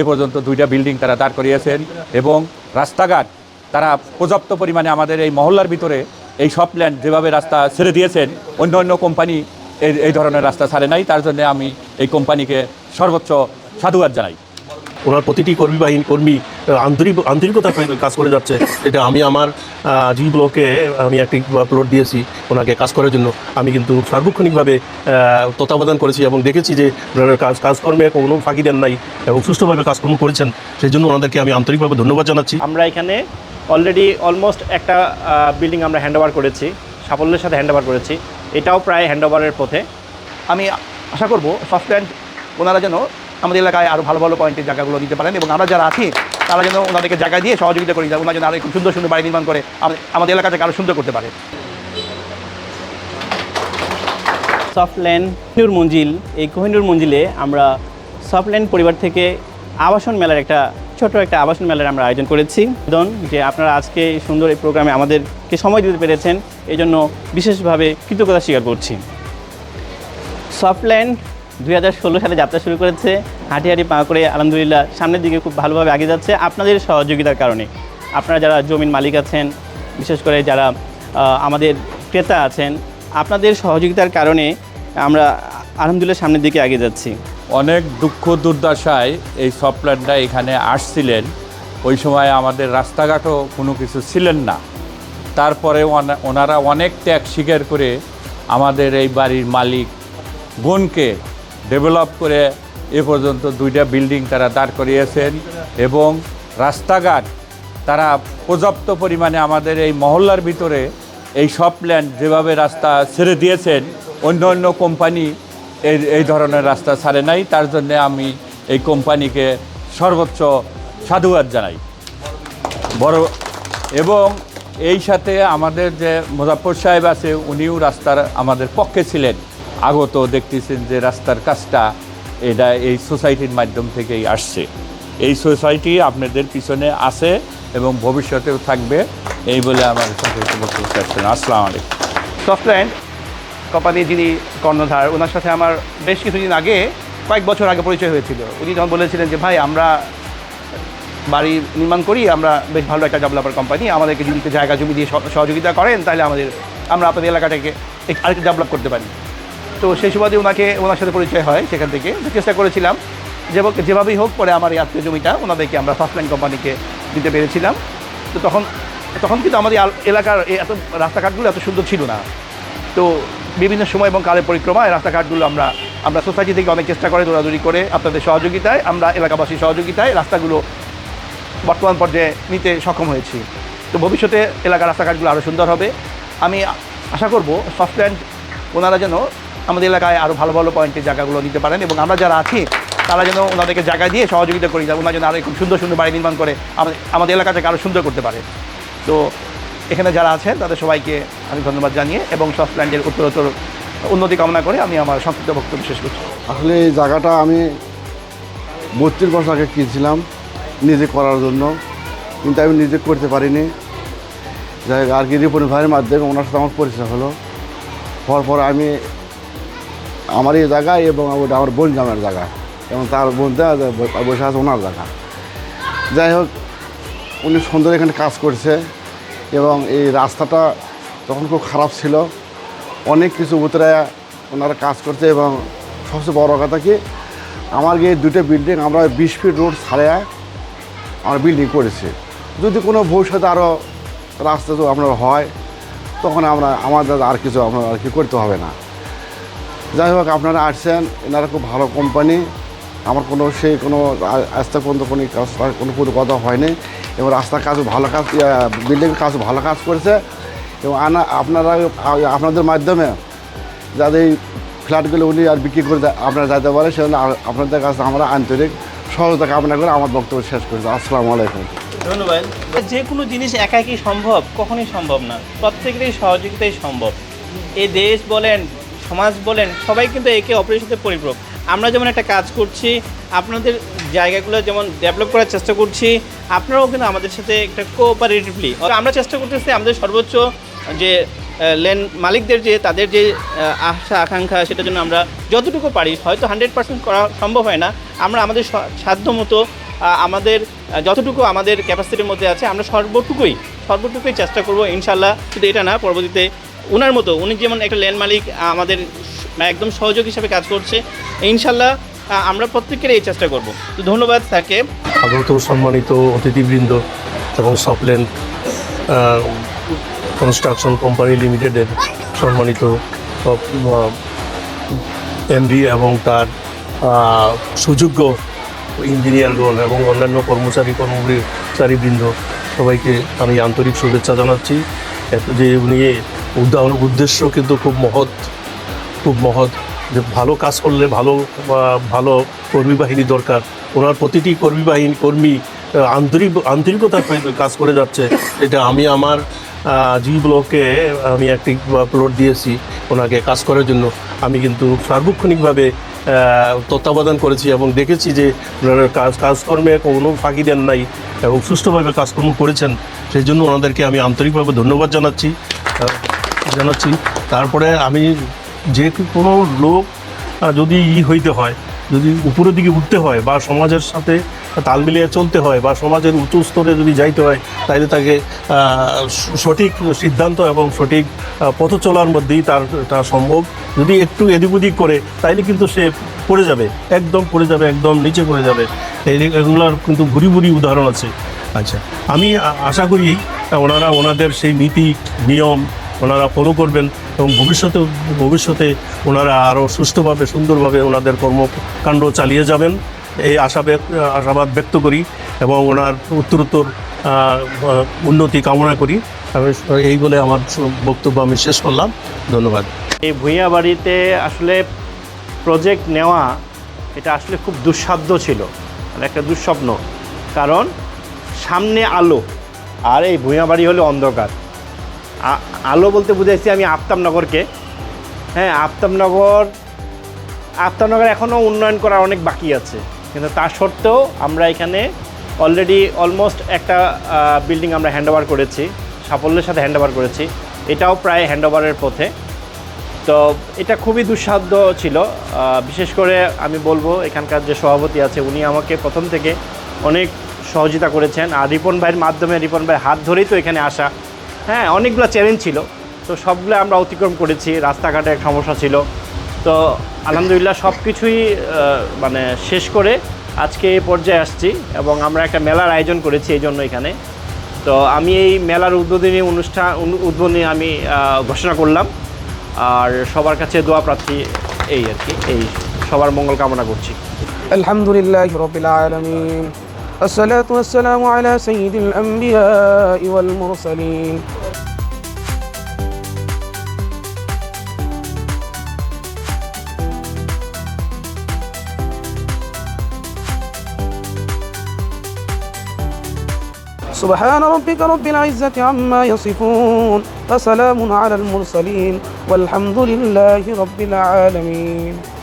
এ পর্যন্ত দুইটা বিল্ডিং তারা দাঁড় করিয়েছেন এবং রাস্তাঘাট তারা পর্যাপ্ত পরিমাণে আমাদের এই মহল্লার ভিতরে এই সব প্ল্যান যেভাবে রাস্তা ছেড়ে দিয়েছেন, অন্য অন্য কোম্পানি এই এই ধরনের রাস্তা ছাড়ে নাই। তার জন্য আমি এই কোম্পানিকে সর্বোচ্চ সাধুবাদ জানাই। ওনার প্রতিটি কর্মী বাহিনী, কর্মী আন্তরিক আন্তরিকতা কাজ করে যাচ্ছে। এটা আমি আমার জি ব্লকে আমি একটি প্লট দিয়েছি ওনাকে কাজ করার জন্য। আমি কিন্তু সার্বক্ষণিকভাবে তত্ত্বাবধান করেছি এবং দেখেছি যে ওনারা কাজ, কাজকর্মে কোনো ফাঁকি দেন নাই এবং সুষ্ঠুভাবে কাজকর্ম করেছেন। সেই জন্য ওনাদেরকে আমি আন্তরিকভাবে ধন্যবাদ জানাচ্ছি। আমরা এখানে অলরেডি অলমোস্ট একটা বিল্ডিং আমরা হ্যান্ড ওভার করেছি, সাফল্যের সাথে হ্যান্ড ওভার করেছি। এটাও প্রায় হ্যান্ড ওভারের পথে। আমি আশা করব সফটল্যান্ড ওনারা যেন আমাদের এলাকায় আরও ভালো ভালো পয়েন্টের জায়গাগুলো দিতে পারেন এবং আমরা যারা আছি, তারা যেন ওনাদেরকে জায়গা দিয়ে সহযোগিতা করি ওনারা যেন আরও সুন্দর সুন্দর বাড়ি নির্মাণ করে আমাদের- এলাকাটাকে আরও সুন্দর করতে পারে। সফটল্যান্ড কোহিনুর মঞ্জিল এই কোহিনুর মঞ্জিলে আমরা সফটল্যান্ড পরিবার থেকে আবাসন মেলার একটা, ছোট একটা আবাসন মেলার আমরা আয়োজন করেছি। ধন যে আপনারা আজকে সুন্দর এই প্রোগ্রামে আমাদেরকে সময় দিতে পেরেছেন এই জন্য বিশেষভাবে কৃতজ্ঞতা স্বীকার করছি। সফটল্যান্ড দুই হাজার ষোলো সালে যাত্রা শুরু করেছে। হাঁটি হাঁটি পা করে আলহামদুলিল্লাহ সামনের দিকে খুব ভালোভাবে এগিয়ে যাচ্ছে। আপনাদের সহযোগিতার কারণে। আপনারা যারা জমির মালিক আছেন, বিশেষ করে যারা আমাদের ক্রেতা আছেন, আপনাদের সহযোগিতার কারণে আমরা আলহামদুলিল্লাহ সামনের দিকে এগিয়ে যাচ্ছি। অনেক দুঃখ দুর্দশায় এই সফটওয়্যারটা এখানে আসছিলেন। ওই সময় আমাদের রাস্তাঘাটও কোনো কিছু ছিলেন না। তারপরে ওনা- ওনারা অনেক ত্যাগ স্বীকার করে আমাদের এই বাড়ির মালিক বোনকে ডেভেলপ করে এ পর্যন্ত দুইটা বিল্ডিং তারা দাঁড় করিয়েছেন এবং রাস্তাঘাট তারা পর্যাপ্ত পরিমাণে আমাদের এই মহল্লার ভিতরে এই সব প্ল্যান যেভাবে রাস্তা ছেড়ে দিয়েছেন, অন্য অন্য কোম্পানি এই এই ধরনের রাস্তা ছাড়ে নাই। তার জন্য আমি এই কোম্পানিকে সর্বোচ্চ সাধুবাদ জানাই। বড় এবং এই সাথে আমাদের যে মুজাফর সাহেব আছে, উনিও রাস্তার আমাদের পক্ষে ছিলেন। আগত দেখতেছেন যে রাস্তার কাজটা এটা এই সোসাইটির মাধ্যম থেকেই আসছে। এই সোসাইটি আপনাদের পিছনে আছে এবং ভবিষ্যতেও থাকবে। এই বলে আমার শেষ আসসালামু আলাইকুম। সফটল্যান্ড কোম্পানির যিনি কর্ণধার, ওনার সাথে আমার বেশ কিছুদিন আগে, কয়েক বছর আগে পরিচয় হয়েছিল। উনি যখন বলেছিলেন যে, ভাই, আমরা বাড়ি নির্মাণ করি, আমরা বেশ ভালো একটা ডেভেলপার কোম্পানি আমাদেরকে যদি জায়গা জমি দিয়ে সহযোগিতা করেন, তাহলে আমাদের, আমরা আপনাদের এলাকাটাকে আরেকটু ডেভেলপ করতে পারি। তো সেই সুবাদে ওনাকে ওনার সাথে পরিচয় হয় সেখান থেকে। চেষ্টা করেছিলাম যে যেভাবেই হোক পরে আমার এই আত্মীয় জমিটা ওনাদেরকে আমরা সফটল্যান্ড কোম্পানিকে দিতে পেরেছিলাম। তো তখন তখন কিন্তু আমাদের এলাকার এত রাস্তাঘাটগুলো এত সুন্দর ছিল না। তো বিভিন্ন সময় এবং কালের পরিক্রমায় রাস্তাঘাটগুলো আমরা আমরা সোসাইটি থেকে অনেক চেষ্টা করে দৌড়াদৌড়ি করে আপনাদের সহযোগিতায়, আমরা এলাকাবাসীর সহযোগিতায় রাস্তাগুলো বর্তমান পর্যায়ে নিতে সক্ষম হয়েছি। তো ভবিষ্যতে এলাকার রাস্তাঘাটগুলো আরও সুন্দর হবে। আমি আশা করব সফটল্যান্ড ওনারা যেন আমাদের এলাকায় আরও ভালো ভালো পয়েন্টের জায়গাগুলো নিতে পারেন এবং আমরা যারা আছি, তারা যেন ওনাদেরকে জায়গা দিয়ে সহযোগিতা করি ওনারা যেন আরও খুব সুন্দর সুন্দর বাড়ি নির্মাণ করে আমাদের এলাকাটাকে আরও সুন্দর করতে পারে। তো এখানে যারা আছেন, তাদের সবাইকে আমি ধন্যবাদ জানিয়ে এবং সফটল্যান্ডের উত্তরোত্তর উন্নতি কামনা করে আমি আমার সংক্ষিপ্ত বক্তব্য শেষ করছি। আসলে এই জায়গাটা আমি বত্রিশ বছর আগে কিনছিলাম, নিজে করার জন্য। কিন্তু আমি নিজে করতে পারিনি। যাই আর কি রিপন ভাইয়ের মাধ্যমে ওনার সাথে আমার পরিচয় হলো। হওয়ার পর আমি আমার এই জায়গায় এবং ওটা আমার বোন জামের জায়গা। এবং তার বোনটা বসে আছে ওনার জায়গা। যাই হোক, উনি সুন্দর এখানে কাজ করছে এবং এই রাস্তাটা তখন খুব খারাপ ছিল। অনেক কিছু ভিতরে ওনারা কাজ করছে এবং সবচেয়ে বড় কথা কি, আমার এই দুটো বিল্ডিং আমরা বিশ ফিট রোড ছাড়িয়ে আমরা বিল্ডিং করেছি। যদি কোনো ভবিষ্যতে আরও রাস্তা তো আপনার হয়, তখন আমরা, আমাদের আর কিছু আপনার আর কি করতে হবে না। যাই হোক, আপনারা আসছেন, এনারা খুব ভালো কোম্পানি আমার কোনো সেই কোনো আ- আজ পর্যন্ত কোনো কাজ কোনো কোনো কথা হয়নি। এবং রাস্তার কাজ ভালো কাজ বিল্ডিং কাজ ভালো কাজ করেছে। এবং আনা আপনারা, আপনাদের মাধ্যমে যাদের এই ফ্ল্যাটগুলো উনি আর বিক্রি করে আপনারা যাতে পারে, সেজন্য আপনাদের কাছে আমরা আন্তরিক সহযোগিতা কামনা করে আমার বক্তব্য শেষ করছি। আসসালামু আলাইকুম। ধন্যবাদ। যে কোনো জিনিস একা কি সম্ভব, কখনোই সম্ভব না। প্রত্যেকেরই সহযোগিতাই সম্ভব। এই দেশ বলেন সমাজ বলেন, সবাই কিন্তু একে অপরের সাথে পরিপূরক। আমরা যেমন একটা কাজ করছি, আপনাদের জায়গাগুলো যেমন ডেভেলপ করার চেষ্টা করছি, আপনারাও কিন্তু আমাদের সাথে একটা কোঅপারেটিভলি আমরা চেষ্টা করতেছি আমাদের সর্বোচ্চ যে লেন মালিকদের যে, তাদের যে আশা, আকাঙ্ক্ষা, সেটার জন্য আমরা যতটুকু পারি, হয়তো হান্ড্রেড পার্সেন্ট করা সম্ভব হয় না। আমরা আমাদের সাধ্য মতো আমাদের যতটুকু আমাদের ক্যাপাসিটির মধ্যে আছে, আমরা সর্বটুকুই সর্বটুকুই চেষ্টা করব। ইনশাল্লাহ শুধু এটা না, পরবর্তীতে ওনার মতো, উনি যেমন একটা ল্যান্ড মালিক আমাদের একদম সহযোগী হিসাবে কাজ করছে, ইনশাল্লাহ আমরা প্রত্যেকের এই চেষ্টা করব। তো ধন্যবাদ স্যারকে আগত সম্মানিত অতিথিবৃন্দ এবং সফলেন কনস্ট্রাকশন কোম্পানি লিমিটেডের সম্মানিত এমডি এবং তার সুযোগ্য ইঞ্জিনিয়ারগণ এবং অন্যান্য কর্মচারী কর্মচারীবৃন্দ সবাইকে আমি আন্তরিক শুভেচ্ছা জানাচ্ছি। এত যে উনি উদ্যা- উদ্দেশ্য কিন্তু খুব মহৎ খুব মহৎ। যে ভালো কাজ করলে ভালো ভালো কর্মী বাহিনী দরকার। ওনার প্রতিটি কর্মী বাহিনী কর্মী আন্তরিক, আন্তরিকতার কাজ করে যাচ্ছে। এটা আমি আমার জি ব্লকে আমি একটি প্লট দিয়েছি ওনাকে কাজ করার জন্য। আমি কিন্তু সার্বক্ষণিকভাবে তত্ত্বাবধান করেছি এবং দেখেছি যে ওনারা কাজ, কাজকর্মে কোনো ফাঁকি দেন নাই এবং সুষ্ঠুভাবে কাজকর্ম করেছেন। সেই জন্য ওনাদেরকে আমি আন্তরিকভাবে ধন্যবাদ জানাচ্ছি। জানাচ্ছি। তারপরে আমি যে কোনো লোক যদি ই হইতে হয়, যদি উপরের দিকে উঠতে হয় বা সমাজের সাথে তাল মিলিয়ে চলতে হয় বা সমাজের উঁচু স্তরে যদি যাইতে হয় তাহলে তাকে সঠিক সিদ্ধান্ত এবং সঠিক পথ চলার মধ্যেই তার, তা সম্ভব। যদি একটু এদিক ওদিক করে, তাইলে কিন্তু সে পড়ে যাবে, একদম পড়ে যাবে, একদম নিচে পড়ে যাবে। এগুলোর কিন্তু ভুরি ভুরি উদাহরণ আছে। আচ্ছা আমি আশা করি, ওনারা ওনাদের সেই নীতি, নিয়ম ওনারা ফলো করবেন এবং ভবিষ্যতে ভবিষ্যতে ওনারা আরও সুস্থভাবে, সুন্দরভাবে ওনাদের কর্মকাণ্ড চালিয়ে যাবেন। এই আশা আশাবাদ ব্যক্ত করি এবং ওনার উত্তরোত্তর উন্নতি কামনা করি। আমি এই বলে আমার বক্তব্য আমি শেষ করলাম। ধন্যবাদ। এই ভূঁইয়া বাড়িতে আসলে প্রজেক্ট নেওয়া, এটা আসলে খুব দুঃসাধ্য ছিল। মানে একটা দুঃস্বপ্ন। কারণ সামনে আলো, আর এই ভূঁইয়া বাড়ি হলো অন্ধকার। আলো বলতে বুঝাইছি আমি আফতাবনগরকে। হ্যাঁ আফতাবনগর আফতাবনগর এখনও উন্নয়ন করার অনেক বাকি আছে। কিন্তু তা সত্ত্বেও আমরা এখানে অলরেডি অলমোস্ট একটা বিল্ডিং আমরা হ্যান্ডওভার করেছি। সাফল্যের সাথে হ্যান্ডওভার করেছি। এটাও প্রায় হ্যান্ডওভারের পথে। তো এটা খুবই দুঃসাধ্য ছিল। বিশেষ করে আমি বলব, এখানকার যে সভাপতি আছে, উনি আমাকে প্রথম থেকে অনেক সহযোগিতা করেছেন। আর রিপন ভাইয়ের মাধ্যমে রিপন ভাইয়ের হাত ধরেই তো এখানে আসা। হ্যাঁ অনেকগুলো চ্যালেঞ্জ ছিল। তো সবগুলো আমরা অতিক্রম করেছি, রাস্তাঘাটে এক সমস্যা ছিল। তো আলহামদুলিল্লাহ সব কিছুই মানে শেষ করে আজকে এই পর্যায়ে আসছি এবং আমরা একটা মেলার আয়োজন করেছি এই জন্য এখানে। তো আমি এই মেলার উদ্বোধনী অনুষ্ঠান উদ্বোধনী আমি ঘোষণা করলাম। আর সবার কাছে দোয়া প্রার্থী এই আর কি, এই সবার মঙ্গল কামনা করছি। আলহামদুলিল্লাহ الصلاة والسلام على سيد الأنبياء والمرسلين. سبحان ربك رب العزة عما يصفون وسلام على المرسلين والحمد لله رب العالمين.